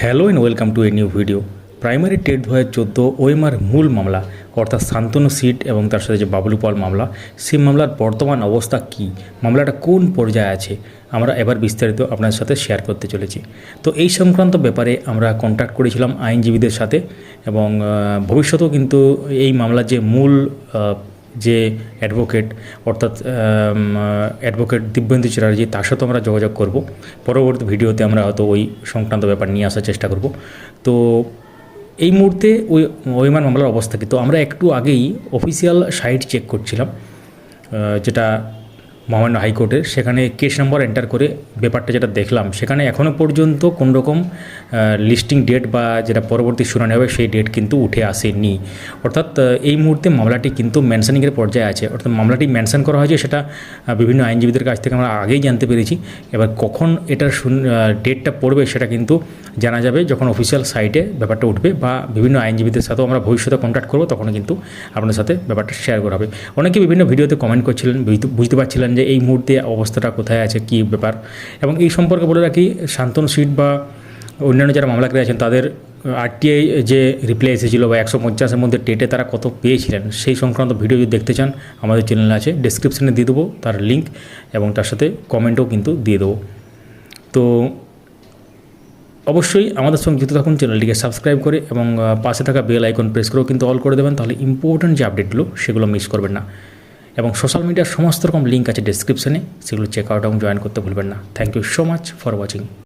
Hello and welcome to a new video primary TET দু হাজার চোদ্দ ওএমআর মূল মামলা, অর্থাৎ শান্তনু সিট এবং তার সাথে যে বাবলু পাল মামলা, সেই মামলার বর্তমান অবস্থা কী? মামলাটা কোন পর্যায়ে আছে? আমরা এবার বিস্তারিত আপনার সাথে শেয়ার করতে চলেছি। তো এই সংক্রান্ত ব্যাপারে আমরা কন্ট্যাক্ট করেছিলাম আইনজীবীদের সাথে এবং ভবিষ্যতেও কিন্তু এই মামলার যে মূল যে অ্যাডভোকেট অর্থাৎ অ্যাডভোকেট দিব্যেন্দু চ্যাটার্জি, তার সাথে আমরা যোগাযোগ করব। পরবর্তী ভিডিওতে আমরা হয়তো ওই সংক্রান্ত ব্যাপার নিয়ে আসার চেষ্টা করব। তো এই মুহূর্তে ওই অভিমান মামলার অবস্থা কি? তো আমরা একটু আগেই অফিসিয়াল সাইট চেক করছিলাম যেটা মহামান্য হাইকোর্টের সেখানে কেস নম্বর এন্টার করে ব্যাপারটা যেটা দেখলাম, সেখানে এখনও পর্যন্ত রকম লিস্টিং ডেট বা যেটা পরবর্তী শুনানি হবে সেই ডেট কিন্তু উঠে আসেনি। অর্থাৎ এই মুহূর্তে মামলাটি কিন্তু মেনশনিংয়ের পর্যায়ে আছে। অর্থাৎ মামলাটি মেনশন করা হয়েছে সেটা বিভিন্ন আইনজীবীদের কাছ থেকে আমরা আগেই জানতে পেরেছি। এবার কখন এটার ডেটটা পড়বে সেটা কিন্তু জানা যাবে যখন অফিসিয়াল সাইটে ব্যাপারটা উঠবে বা বিভিন্ন আইনজীবীদের সাথেও আমরা ভবিষ্যতে কন্ট্যাক্ট করব তখন কিন্তু আপনাদের সাথে ব্যাপারটা শেয়ার করা হবে। অনেকে বিভিন্ন ভিডিওতে কমেন্ট করছিলেন, বুঝতে- পারছিলেন যে এই মুহূর্তে অবস্থাটা কোথায় আছে, কী ব্যাপার। এবং এই সম্পর্কে বলে রাখি, শান্তনু সিট বা অন্যান্য যারা মামলাকারী আছেন, তাদের আরটিআই যে রিপ্লাই এসেছিল বা একশো পঞ্চাশের মধ্যে টেটে তারা কত পেয়েছিলেন, সেই সংক্রান্ত ভিডিও যদি দেখতে চান, আমাদের চ্যানেলে আছে ডিসক্রিপশানে দিয়ে দেবো, তার লিঙ্ক এবং তার সাথে কমেন্টও কিন্তু দিয়ে দেবো। তো অবশ্যই আমাদের সঙ্গে যুক্ত থাকুন চ্যানেলটিকে সাবস্ক্রাইব করে এবং পাশে থাকা বেল আইকন প্রেস করেও কিন্তু অল করে দেবেন, তাহলে ইম্পর্ট্যান্ট যে আপডেটগুলো সেগুলো মিস করবেন না। এবং সোশ্যাল মিডিয়ার সমস্ত রকম লিঙ্ক আছে ডিসক্রিপশানে সেগুলো চেক আউট এবং জয়েন করতে ভুলবেন না। Thank you so much for watching